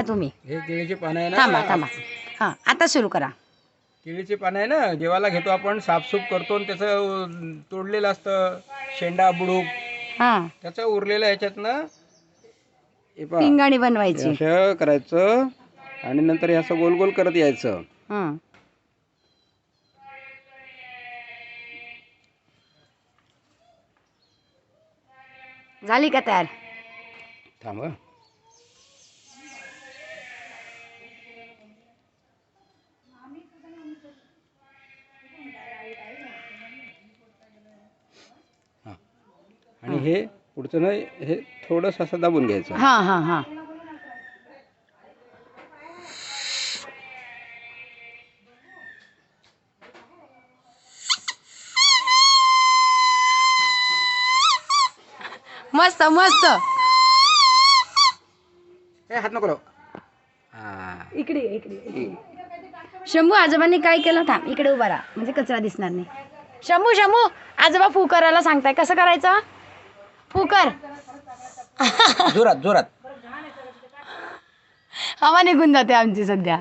तुम्ही. हे केळीचे पानं आहे थांबा ना? थांबा हां आता सुरू करा. केळीचे पानं आहे ना? जेवायला घेतो आपण साफसूफ करतो आणि त्याचं अं, तोडलेलं असतं शेंडा बुडूक. हां. त्याचं उरलेलं ह्याच्यातनं हे पहा. पिंगाणी बनवायची. असं करायचं आणि नंतर हे असं गोल गोल करत यायचं. हं. झाली का तयार? थांब. हां. आणि हे. पुढचं ना हे थोडंसं असं दाबून घ्यायचं. हां हां हां. मस्त मस्त. ए हात नको लावू. हां. इकडे ये, इकडे ये. शंभू आजोबांनी काय केलं थांब इकडे उभा राहा. म्हणजे कचरा दिसणार नाही. शंभू शंभू आजोबा फू करायला सांगताय कसं करायचं? फू कर जोरात जोरात. हवा निघून जाते आमची सध्या.